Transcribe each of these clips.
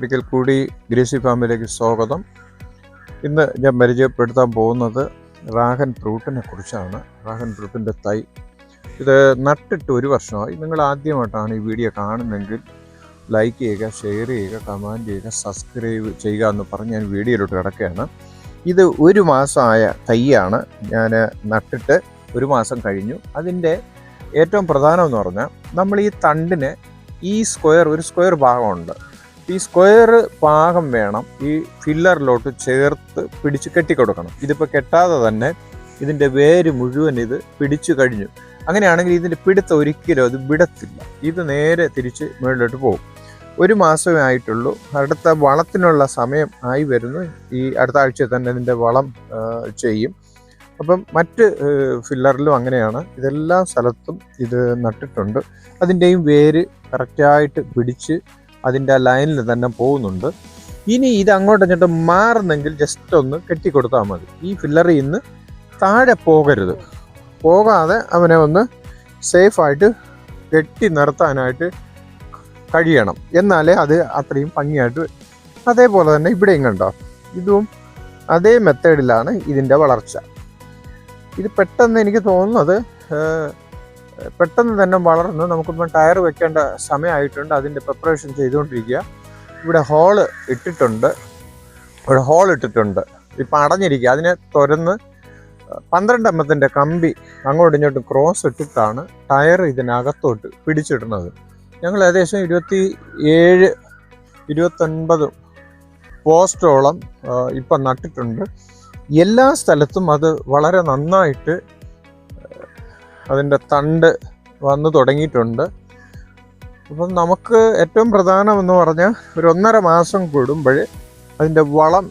ഒരിക്കൽ കൂടി ഗ്രേസി ഫാമിലേക്ക് സ്വാഗതം. ഇന്ന് ഞാൻ പരിചയപ്പെടുത്താൻ പോകുന്നത് റാഗൻ ഫ്രൂട്ടിനെ കുറിച്ചാണ്. റാഗൻ ഫ്രൂട്ടിന്റെ തൈ. ഇത് നട്ടിട്ട് ഒരു വർഷമായി. നിങ്ങൾ ആദ്യമായിട്ടാണ് ഈ വീഡിയോ കാണുന്നെങ്കിൽ ലൈക്ക് ചെയ്യുക ഷെയർ ചെയ്യുക കമന്റ് ചെയ്യുക സബ്സ്ക്രൈബ് ചെയ്യുക എന്ന് പറഞ്ഞ് ഞാൻ വീഡിയോയിലോട്ട് കിടക്കുകയാണ്. ഇത് ഒരു മാസമായ തൈയാണ്. ഞാൻ നട്ടിട്ട് ഒരു മാസം കഴിഞ്ഞു. അതിന്റെ ഏറ്റവും പ്രധാനമെന്ന് പറഞ്ഞാൽ നമ്മൾ ഈ തണ്ടിന് ഈ സ്ക്വയർ ഒരു സ്ക്വയർ ഭാഗമുണ്ട്. ഈ സ്ക്വയർ പാകം വേണം. ഈ ഫില്ലറിലോട്ട് ചേർത്ത് പിടിച്ച് കെട്ടിക്കൊടുക്കണം. ഇതിപ്പോൾ കെട്ടാതെ തന്നെ ഇതിന്റെ വേര് മുഴുവൻ ഇത് പിടിച്ചു കഴിഞ്ഞു. അങ്ങനെയാണെങ്കിൽ ഇതിന്റെ പിടുത്തം ഒരിക്കലും അത് വിടത്തില്ല. ഇത് നേരെ തിരിച്ച് മുകളിലോട്ട് പോകും. ഒരു മാസമേ ആയിട്ടുള്ളൂ. അടുത്ത വളത്തിനുള്ള സമയം ആയി വരുന്നു. ഈ അടുത്ത ആഴ്ച തന്നെ ഇതിന്റെ വളം ചെയ്യും. അപ്പം മറ്റ് ഫില്ലറിലും അങ്ങനെയാണ്. ഇതെല്ലാ സ്ഥലത്തും ഇത് നട്ടിട്ടുണ്ട്. അതിന്റെയും വേര് കറക്റ്റായിട്ട് പിടിച്ച് അതിന്റെ ആ ലൈനിൽ തന്നെ പോകുന്നുണ്ട്. ഇനി ഇത് അങ്ങോട്ട് അങ്ങോട്ട് മാറുന്നെങ്കിൽ ജസ്റ്റ് ഒന്ന് കെട്ടിക്കൊടുത്താൽ മതി. ഈ ഫില്ലറിൽ നിന്ന് താഴെ പോകരുത്. പോകാതെ അവനെ ഒന്ന് സേഫായിട്ട് കെട്ടി നിർത്താനായിട്ട് കഴിയണം. എന്നാലേ അത് അത്രയും ഭംഗിയായിട്ട് അതേപോലെ തന്നെ ഇവിടെയും കണ്ടോ? ഇതും അതേ മെത്തേഡിലാണ് ഇതിന്റെ വളർച്ച. ഇത് പെട്ടെന്ന് എനിക്ക് തോന്നുന്നത് പെട്ടെന്ന് തന്നെ വളർന്ന് നമുക്കിപ്പം ടയർ വെക്കേണ്ട സമയമായിട്ടുണ്ട്. അതിന്റെ പ്രിപ്പറേഷൻ ചെയ്തുകൊണ്ടിരിക്കുക. ഇവിടെ ഹോൾ ഇട്ടിട്ടുണ്ട്. ഇവിടെ ഹോൾ ഇട്ടിട്ടുണ്ട്. ഇപ്പം അടഞ്ഞിരിക്കുക. അതിനെ തുരന്ന് പന്ത്രണ്ട് എമ്മത്തിന്റെ കമ്പി അങ്ങോട്ടും ഇങ്ങോട്ടും ക്രോസ് ഇട്ടിട്ടാണ് ടയർ ഇതിനകത്തോട്ട് പിടിച്ചിടുന്നത്. ഞങ്ങൾ ഏകദേശം ഇരുപത്തി ഏഴ് ഇരുപത്തൊൻപത് പോസ്റ്റോളം ഇപ്പം നട്ടിട്ടുണ്ട്. എല്ലാ സ്ഥലത്തും അത് വളരെ നന്നായിട്ട് അതിന്റെ തണ്ട് വന്നു തുടങ്ങിയിട്ടുണ്ട്. അപ്പം നമുക്ക് ഏറ്റവും പ്രധാനമെന്ന് പറഞ്ഞാൽ ഒരു ഒന്നര മാസം കൂടുമ്പോൾ അതിന്റെ വളം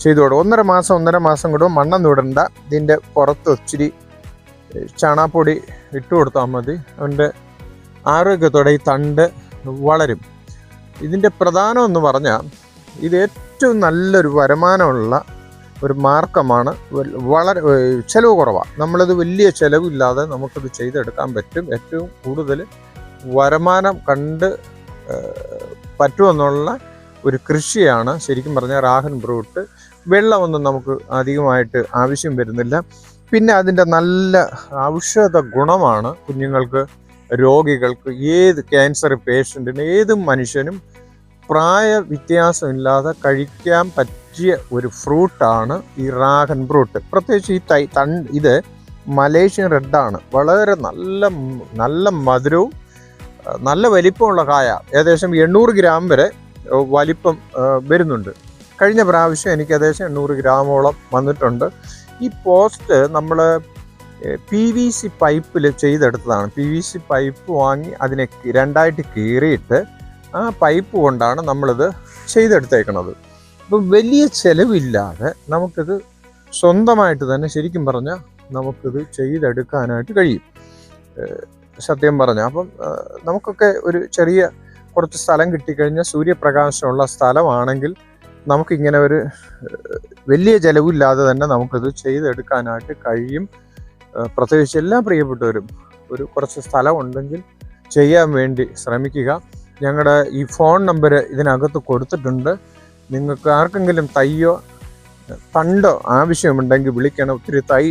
ചെയ്തു കൊടുക്കും. ഒന്നര മാസം ഒന്നര മാസം കൂടുമ്പോൾ മണ്ണൊന്നും ഇടണ്ട ഇതിന്റെ പുറത്ത് ഒത്തിരി ചാണാപ്പൊടി ഇട്ട് കൊടുത്താൽ മതി. അവന്റെ ആരോഗ്യത്തോടെ ഈ തണ്ട് വളരും. ഇതിന്റെ പ്രധാനം എന്ന് പറഞ്ഞാൽ ഇത് ഏറ്റവും നല്ലൊരു വരുമാനമുള്ള ഒരു മാർക്കമാണ് വളരെ ചിലവ് കുറവാണ് നമ്മളിത് വലിയ ചിലവില്ലാതെ നമുക്കത് ചെയ്തെടുക്കാൻ പറ്റും. ഏറ്റവും കൂടുതൽ വരുമാനം കണ്ട് പറ്റുമെന്നുള്ള ഒരു കൃഷിയാണ് ശരിക്കും പറഞ്ഞാൽ റാഹൻ ബ്രൂട്ട്. വെള്ളമൊന്നും നമുക്ക് അധികമായിട്ട് ആവശ്യം വരുന്നില്ല. പിന്നെ അതിന്റെ നല്ല ഔഷധ ഗുണമാണ് കുഞ്ഞുങ്ങൾക്ക് രോഗികൾക്ക് ഏത് ക്യാൻസർ പേഷ്യന്റിന് ഏത് മനുഷ്യനും പ്രായ വ്യത്യാസമില്ലാതെ കഴിക്കാൻ പറ്റിയ ഒരു ഫ്രൂട്ടാണ് ഈ റാഗൻ ഫ്രൂട്ട്. പ്രത്യേകിച്ച് ഈ തൈ തൺ ഇത് മലേഷ്യൻ റെഡാണ്. വളരെ നല്ല നല്ല മധുരവും നല്ല വലിപ്പമുള്ള കായ. ഏകദേശം എണ്ണൂറ് ഗ്രാം വരെ വലിപ്പം വരുന്നുണ്ട്. കഴിഞ്ഞ പ്രാവശ്യം എനിക്ക് ഏകദേശം എണ്ണൂറ് ഗ്രാമോളം വന്നിട്ടുണ്ട്. ഈ പോസ്റ്റ് നമ്മൾ പി വി സി പൈപ്പിൽ ചെയ്തെടുത്തതാണ്. പി വി സി പൈപ്പ് വാങ്ങി അതിനെ രണ്ടായിട്ട് കീറിയിട്ട് ആ പൈപ്പ് കൊണ്ടാണ് നമ്മളിത് ചെയ്തെടുത്തേക്കണത്. അപ്പം വലിയ ചിലവില്ലാതെ നമുക്കിത് സ്വന്തമായിട്ട് തന്നെ ശരിക്കും പറഞ്ഞാൽ നമുക്കിത് ചെയ്തെടുക്കാനായിട്ട് കഴിയും. സത്യം പറഞ്ഞാൽ അപ്പം നമുക്കൊക്കെ ഒരു ചെറിയ കുറച്ച് സ്ഥലം കിട്ടിക്കഴിഞ്ഞാൽ സൂര്യപ്രകാശമുള്ള സ്ഥലമാണെങ്കിൽ നമുക്കിങ്ങനെ ഒരു വലിയ ചിലവില്ലാതെ തന്നെ നമുക്കിത് ചെയ്തെടുക്കാനായിട്ട് കഴിയും. പ്രത്യേകിച്ച് എല്ലാ പ്രിയപ്പെട്ടവരും ഒരു കുറച്ച് സ്ഥലമുണ്ടെങ്കിൽ ചെയ്യാൻ വേണ്ടി ശ്രമിക്കുക. ഞങ്ങളുടെ ഈ ഫോൺ നമ്പർ ഇതിനകത്ത് കൊടുത്തിട്ടുണ്ട്. നിങ്ങൾക്ക് ആർക്കെങ്കിലും തയ്യോ തണ്ടോ ആവശ്യമുണ്ടെങ്കിൽ വിളിക്കണം. ഒത്തിരി തൈ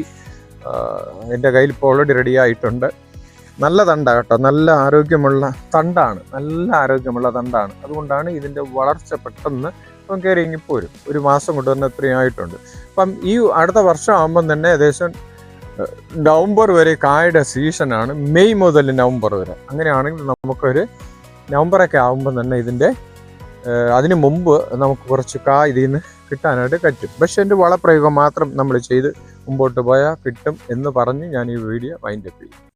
എന്റെ കയ്യിൽ ഇപ്പോൾ ഓൾറെഡി റെഡി ആയിട്ടുണ്ട്. നല്ല തണ്ടാണ് കേട്ടോ. നല്ല ആരോഗ്യമുള്ള തണ്ടാണ്. നല്ല ആരോഗ്യമുള്ള തണ്ടാണ്. അതുകൊണ്ടാണ് ഇതിന്റെ വളർച്ച പെട്ടെന്ന് ഇപ്പം കയറി ഇങ്ങിപ്പോരും ഒരു മാസം കൊണ്ട് തന്നെ ഇത്രയും ആയിട്ടുണ്ട്. അപ്പം ഈ അടുത്ത വർഷം ആകുമ്പം തന്നെ ഏകദേശം നവംബർ വരെ കായുടെ സീസണാണ് മെയ് മുതൽ നവംബർ വരെ. അങ്ങനെയാണെങ്കിൽ നമുക്കൊരു നവംബറൊക്കെ ആകുമ്പോൾ തന്നെ ഇതിന്റെ അതിന് മുമ്പ് നമുക്ക് കുറച്ച് കാ ഇതിൽ നിന്ന് കിട്ടാനായിട്ട് പറ്റും. പക്ഷെ എന്റെ വളപ്രയോഗം മാത്രം നമ്മൾ ചെയ്ത് മുമ്പോട്ട് പോയാൽ കിട്ടും എന്ന് പറഞ്ഞ് ഞാൻ ഈ വീഡിയോ വൈൻഡപ്പ് ചെയ്യും.